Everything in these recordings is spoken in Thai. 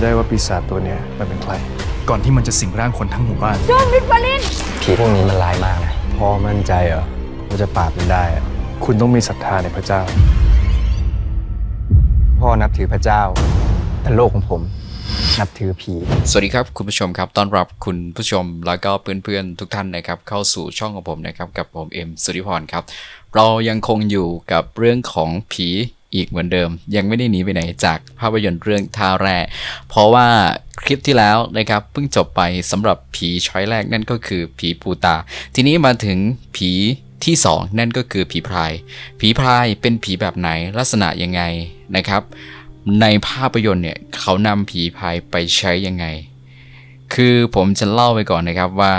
ให้ได้ว่าปีศาจตัวเนี้ยมันเป็นใคร ก่อนที่มันจะสิงร่างคนทั้งหมู่บ้านผีพวกนี้มันร้ายมากนะพ่อมั่นใจเหรอว่าจะปราบมันได้อะคุณต้องมีศรัทธาในพระเจ้า พ่อนับถือพระเจ้า แต่โลกของผมนับถือผี สวัสดีครับคุณผู้ชมครับ ต้อนรับคุณผู้ชมแล้วก็เพื่อนๆทุกท่านนะครับ เข้าสู่ช่องของผมนะครับ กับผมเอ็มสุริพรครับ เรายังคงอยู่กับเรื่องของผี อีกเหมือนเดิม ยังไม่ได้หนีไปไหนจากภาพยนตร์เรื่องท่าแร่เพราะว่าคลิปที่แล้วนะครับเพิ่งจบไปสำหรับผีช้อยแรกนั่นก็คือผีปูตา ทีนี้มาถึงผีที่สองนั่นก็คือผีพราย ผีพรายเป็นผีแบบไหนลักษณะยังไงนะครับ ในภาพยนตร์เนี่ยเขานำผีพรายไปใช้ยังไง คือผมจะเล่าไปก่อนนะครับว่า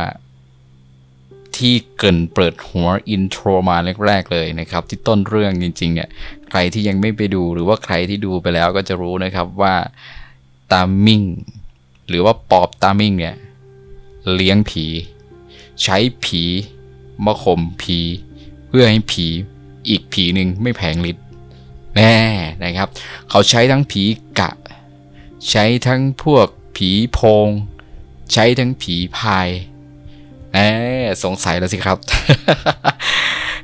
ที่เกินเปิดหัวอินโทรมาแรกๆเลยนะครับ ที่ต้นเรื่องจริงๆเนี่ยใครที่ยังไม่ไปดูหรือว่าใครที่ดูไปแล้วก็จะรู้นะครับว่าตามิงหรือว่าปอบตามิงเนี่ยเลี้ยงผี ใช้ผีมาข่มผี เพื่อให้ผีอีกผีหนึ่งไม่แผงฤทธิ์แน่นะครับ เขาใช้ทั้งผีกะ ใช้ทั้งพวกผีโพง ใช้ทั้งผีพาย แหมสงสัยแล้วสิครับ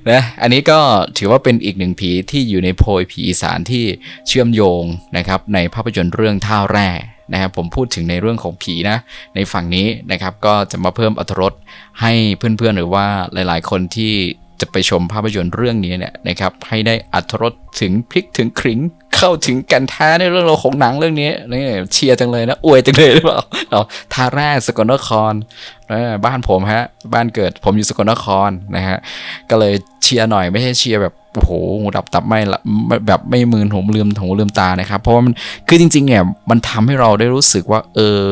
นะอันนี้ก็ถือว่าเป็นอีกหนึ่งผีที่อยู่ในโพยผีอีสานที่เชื่อมโยงนะครับในภาพยนตร์เรื่องท่าแร่นะครับผมพูดถึงในเรื่องของผีนะในฝั่งนี้นะครับก็จะมาเพิ่มอรรถรสให้เพื่อนๆหรือว่าหลายๆคนที่ จะไปชมภาพยนตร์เรื่องนี้เนี่ยนะครับให้ได้อรรถรสถึงพลิกถึงขริงเข้าถึงกันแท้ในเรื่องราวของหนังเรื่องนี้นี่เชียร์จังเลยนะอวยจังเลยหรือเปล่าเอาท่าร่สกลนครบ้านผมฮะบ้านเกิดผมอยู่สกลนครนะฮะก็เลยเชียร์หน่อยไม่ใช่เชียร์แบบโอ้โหหูดับตับไม่ละแบบไม่มืนหูลืมหูลืมตานะครับ เพราะว่ามันคือจริงๆเนี่ยมันทำให้เราได้รู้สึกว่าเออ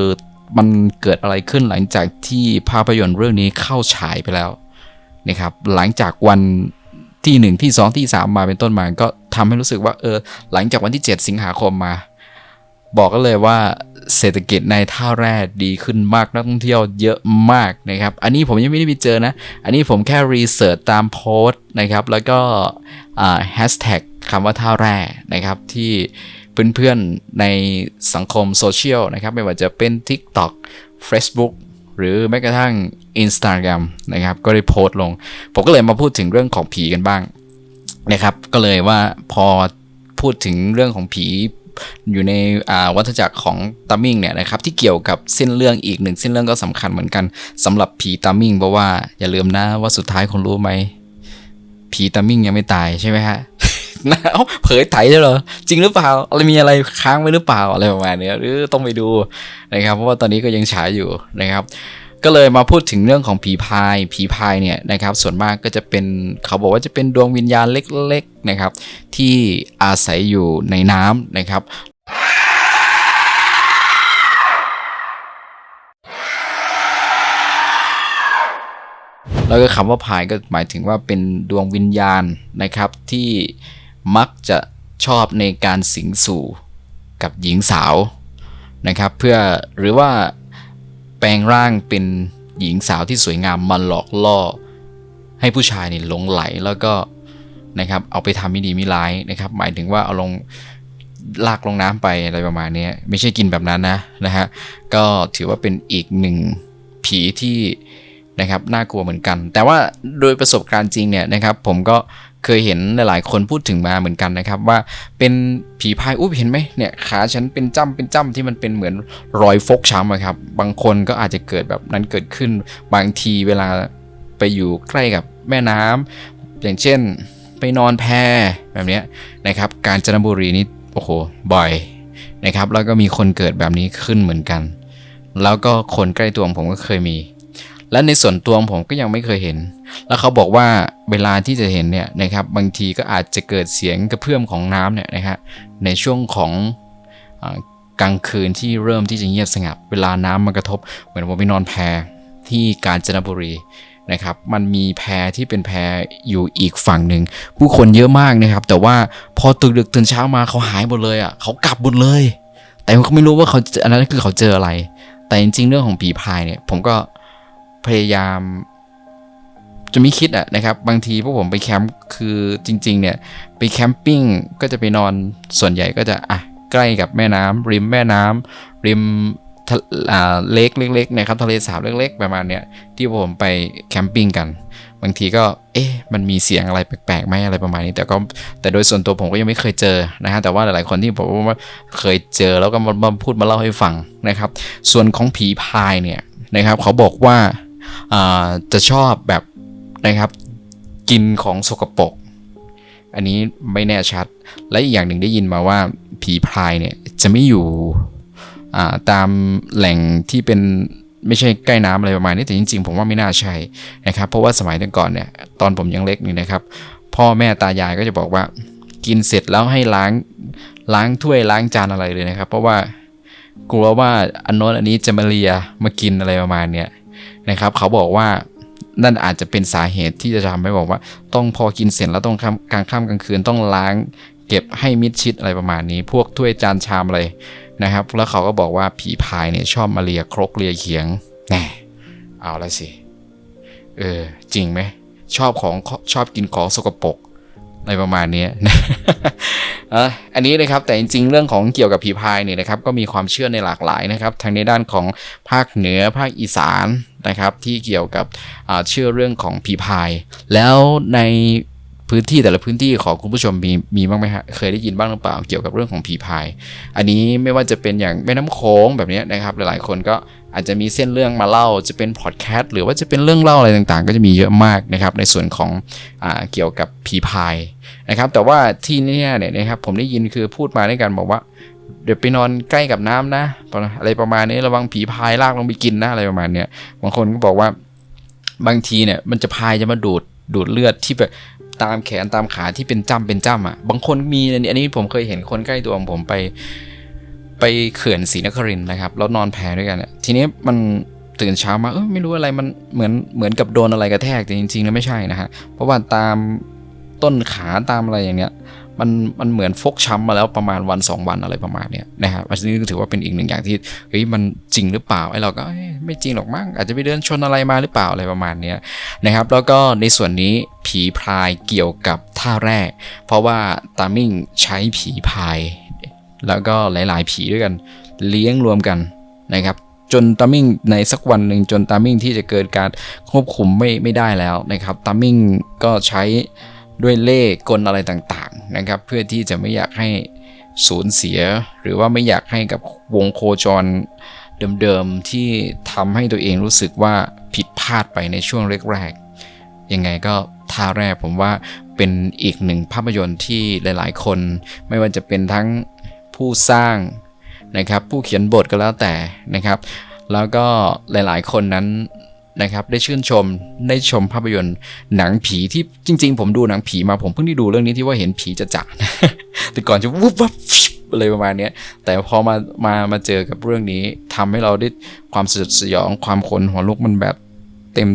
มันเกิดอะไรขึ้นหลังจากที่ภาพยนตร์เรื่องนี้เข้าฉายไปแล้ว นะครับหลังจากวันที่หนึ่งที่สองที่สามมาเป็นต้นมาก็ทำให้รู้สึกว่าเออหลังจากวันที่ 7 สิงหาคมมา บอกกันเลยว่าเศรษฐกิจในท่าแร่ดีขึ้นมากนักท่องเที่ยวเยอะมากนะครับ อันนี้ผมยังไม่ได้ไปเจอนะ อันนี้ผมแค่รีเสิร์ชตามโพสต์นะครับ แล้วก็แฮชแท็กคำว่าท่าแร่นะครับที่เพื่อนๆในสังคมโซเชียลนะครับ ไม่ว่าจะเป็น TikTok Facebook หรือแม้กระทั่ง Instagram นะครับก็ได้โพสต์ลง ผมก็เลยมาพูดถึงเรื่องของผีกันบ้างนะครับ ก็เลยว่าพอพูดถึงเรื่องของผีอยู่ในวัฏจักรของตามิงเนี่ยนะครับที่เกี่ยวกับเส้นเรื่องอีกหนึ่งเส้นเรื่องก็สำคัญเหมือนกันสำหรับผีตามิงเพราะว่าอย่าลืมนะว่าสุดท้ายคุณรู้ไหมผีตามิงยังไม่ตายใช่ไหมฮะ นะเอ้าเผยไถได้เหรอ จริงหรือเปล่าอะไรมีอะไรค้างไว้หรือเปล่าอะไรประมาณนี้หรือต้องไปดูนะครับ เพราะว่าตอนนี้ก็ยังฉายอยู่นะครับ ก็เลยมาพูดถึงเรื่องของผีพายผีพายเนี่ยนะครับ ส่วนมากก็จะเป็นเขาบอกว่าจะเป็นดวงวิญญาณเล็กๆนะครับ ที่อาศัยอยู่ในน้ำนะครับแล้วก็คำว่าพายก็หมายถึงว่าเป็นดวงวิญญาณนะครับที่ มักจะชอบในการสิงสู่กับหญิงสาวนะครับ เพื่อหรือว่าแปลงร่างเป็นหญิงสาวที่สวยงามมาหลอกล่อ ให้ผู้ชายเนี่ยหลงไหลแล้วก็นะครับเอาไปทำไม่ดีไม่ร้ายนะครับ หมายถึงว่าเอาลงลากลงน้ำไปอะไรประมาณนี้ไม่ใช่กินแบบนั้นนะนะฮะก็ถือว่าเป็นอีกหนึ่งผีที่ นะครับน่ากลัวเหมือนกัน แต่ว่าโดยประสบการณ์จริงเนี่ยนะครับผมก็เคยเห็นหลายๆ คนพูดถึงมาเหมือนกันนะครับ ว่าเป็นผีพายอุ๊บเห็นไหมเนี่ยขาฉันเป็นจ้ำเป็นจ้ำที่มันเป็นเหมือนรอยฟกช้ำครับบางคนก็อาจจะเกิดแบบนั้นเกิดขึ้นบางทีเวลาไปอยู่ใกล้กับแม่น้ำอย่างเช่นไปนอนแพแบบนี้นะครับ กาญจนบุรีนี่โอ้โหบ่อยนะครับ แล้วก็มีคนเกิดแบบนี้ขึ้นเหมือนกัน แล้วก็คนใกล้ตัวผมก็เคยมี และในส่วนตัวผมก็ยังไม่เคยเห็น แล้วเขาบอกว่าเวลาที่จะเห็นเนี่ยนะครับบางทีก็อาจจะเกิดเสียงกระเพื่อมของน้ำเนี่ยนะครับในช่วงของอกลางคืนที่เริ่มที่จะเงียบสงับเวลาน้ำมากระทบ เหมือนผมไปนอนแพที่กาญจนบุรีนะครับมันมีแพที่เป็นแพอยู่อีกฝั่งหนึ่งผู้คนเยอะมากนะครับ แต่ว่าพอตื่นดึกตื่นเช้ามาเขาหายหมดเลยอะเขากลับหมดเลย แต่เขาไม่รู้ว่าเขาอันนั้นคือเขาเจออะไร แต่จริงๆเรื่องของผีพายเนี่ยผมก็ พยายามจะไม่คิดอะนะครับ บางทีพวกผมไปแคมป์คือจริง ๆ เนี่ยไปแคมปิ้งก็จะไปนอนส่วนใหญ่ก็จะอะใกล้กับแม่น้ำริมแม่น้ำริมทะเลกเล็กๆนะครับทะเลสาบเล็ก ๆ ประมาณเนี้ยที่ผมไปแคมปิ้งกัน บางทีก็เอ๊ะมันมีเสียงอะไรแปลกๆไหมอะไรประมาณนี้ แต่ก็แต่โดยส่วนตัวผมก็ยังไม่เคยเจอนะฮะแต่ว่าหลายๆคนที่บอกว่าเคยเจอแล้วก็มาพูดมาเล่าให้ฟังนะครับ ส่วนของผีพายเนี่ยนะครับเขาบอกว่า จะชอบแบบนะครับกินของสกปรกอันนี้ไม่แน่ชัด และอีกอย่างหนึ่งได้ยินมาว่าผีพรายเนี่ยจะไม่อยู่ตามแหล่งที่เป็นไม่ใช่ใกล้น้ำอะไรประมาณนี้แต่จริงๆ ผมว่าไม่น่าใช่นะครับเพราะว่าสมัยก่อนเนี่ยตอนผมยังเล็กนี่นะครับ พ่อแม่ตายายก็จะบอกว่ากินเสร็จแล้วให้ล้างล้างถ้วยล้างจานอะไรเลยนะครับ เพราะว่ากลัวว่าอันโน้นอันนี้จะมาเลียมากินอะไรประมาณเนี้ย นะครับ เขาบอกว่านั่นอาจจะเป็นสาเหตุที่จะทำให้บอกว่า ต้องพอกินเสร็จแล้วต้องกลางค่ำกลางคืนต้องล้าง เก็บให้มิดชิดอะไรประมาณนี้ พวกถ้วยจานชามอะไรนะครับ แล้วเขาก็บอกว่าผีพายเนี่ยชอบมาเลียครกเลียเขียงแน่เอาละสิเออจริงไหมชอบของชอบกินของสกปรกอะไรประมาณนี้อะ อันนี้นะครับแต่จริงๆ เรื่องของเกี่ยวกับผีพายเนี่ยนะครับก็มีความเชื่อในหลากหลายนะครับทั้งในด้านของภาคเหนือภาคอีสานนะครับที่เกี่ยวกับเชื่อเรื่องของผีพาย แล้วในพื้นที่แต่ละพื้นที่ของคุณผู้ชมมีมีบ้างไหมฮะเคยได้ยินบ้างหรือเปล่าเกี่ยวกับเรื่องของผีพาย อันนี้ไม่ว่าจะเป็นอย่างแม่น้ำโขงแบบนี้นะครับหลายๆคนก็ อาจจะมีเส้นเรื่องมาเล่าจะเป็นพอดแคสต์หรือว่าจะเป็นเรื่องเล่าอะไรต่างๆ ก็จะมีเยอะมากนะครับในส่วนของอเกี่ยวกับผีพายนะครับแต่ว่าที่เนี่ยเนี่ยนะครับผมได้ยินคือพูดมาด้วยกันบอกว่า เดี๋ยวไปนอนใกล้กับน้ำนะ อะไรประมาณนี้ระวังผีพายลากลงไปกินนะอะไรประมาณเนี้ยบางคนก็บอกว่าบางทีเนี่ยมันจะพายจะมาดูดดูดเลือดที่แบบตามแขนตามขาที่เป็นจ้ำเป็นจ้ำอะบางคนมีอันนี้อันนี้ผมเคยเห็นคนใกล้ตัวของผมไป ไปเขื่อนศรีนครินนะครับแล้วนอนแพด้วยกันเนี่ยทีนี้มันตื่นเช้ามาเออไม่รู้อะไรมันเหมือนเหมือนกับโดนอะไรกระแทกแต่จริงๆแล้วไม่ใช่นะฮะเพราะว่าตามต้นขาตามอะไรอย่างเงี้ยมันมันเหมือนฟกช้ำมาแล้วประมาณวัน 2 วันอะไรประมาณเนี้ยนะฮะอันนี้ถือว่าเป็นอีกหนึ่งอย่างที่เฮ้ยมันจริงหรือเปล่าไอ้เราก็ไม่จริงหรอกมั้งอาจจะไปเดินชนอะไรมาหรือเปล่าอะไรประมาณเนี้ยนะครับแล้วก็ในส่วนนี้ผีพรายเกี่ยวกับท่าแร่เพราะว่าตามิ่งใช้ผีพาย แล้วก็หลาย ๆ ผีด้วยกัน เลี้ยงรวมกันนะครับจนตามิ่งในสักวันหนึ่งจนตามิ่งที่จะเกิดการควบคุมไม่ไม่ได้แล้วนะครับตามิ่งก็ใช้ด้วยเล่กลอะไรต่างๆนะครับเพื่อที่จะไม่อยากให้สูญเสีย หรือว่าไม่อยากให้กับวงโคจรเดิมๆที่ทำให้ตัวเองรู้สึกว่าผิดพลาดไปในช่วงแรกๆยังไงก็ท่าแรกผมว่าเป็นอีกหนึ่งภาพยนตร์ที่หลายๆ คน ไม่ว่าจะเป็นทั้ง ผู้สร้างนะครับผู้เขียนบทก็แล้วแต่นะครับ แล้วก็หลายๆคนนั้นนะครับได้ชื่นชมได้ชมภาพยนตร์หนังผีที่จริง ๆ ผมดูหนังผีมาผมเพิ่งได้ดูเรื่องนี้ที่ว่าเห็นผีจะจะๆนะแต่ก่อนจะวุบวับอะไรประมาณนี้แต่พอมามามาเจอกับเรื่องนี้ทำให้เราได้ความสยดสยองความขนหัวลุกมันแบบเต็ม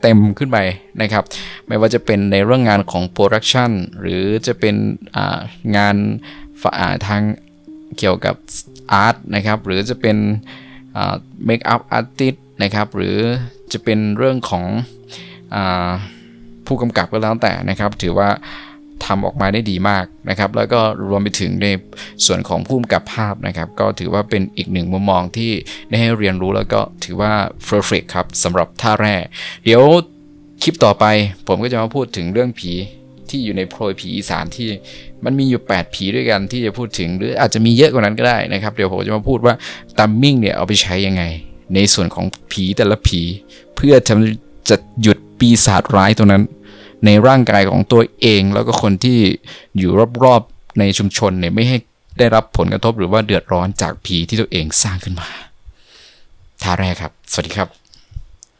เต็มๆขึ้นไปนะครับ ไม่ว่าจะเป็นในเรื่องงานของโปรดักชันหรือจะเป็นงานาทางเกี่ยวกับอาร์ตนะครับ หรือจะเป็นเมคอัพอาร์ติสนะครับ หรือจะเป็นเรื่องของอผู้กำกับก็แล้วแต่นะครับ ถือว่า ทำออกมาได้ดีมากนะครับ แล้วก็รวมไปถึงในส่วนของผู้กำกับภาพนะครับ ก็ถือว่าเป็นอีกหนึ่งมุมมองที่ได้ให้เรียนรู้แล้วก็ถือว่า perfect ครับสำหรับท่าแร่เดี๋ยวคลิปต่อไป ผมก็จะมาพูดถึงเรื่องผีที่อยู่ในโพยผีอีสานที่มันมีอยู่ 8 ผีด้วยกันที่จะพูดถึง หรืออาจจะมีเยอะกว่านั้นก็ได้นะครับ เดี๋ยวผมจะมาพูดว่าตัมมิ่งเนี่ยเอาไปใช้ยังไง ในส่วนของผีแต่ละผี เพื่อจะจะหยุดปีศาจร้ายตัวนั้น ในร่างกายของตัวเอง แล้วก็คนที่อยู่รอบๆในชุมชนเนี่ยไม่ให้ได้รับผลกระทบหรือว่าเดือดร้อนจากผีที่ตัวเองสร้างขึ้นมาท่าแรกครับ สวัสดีครับ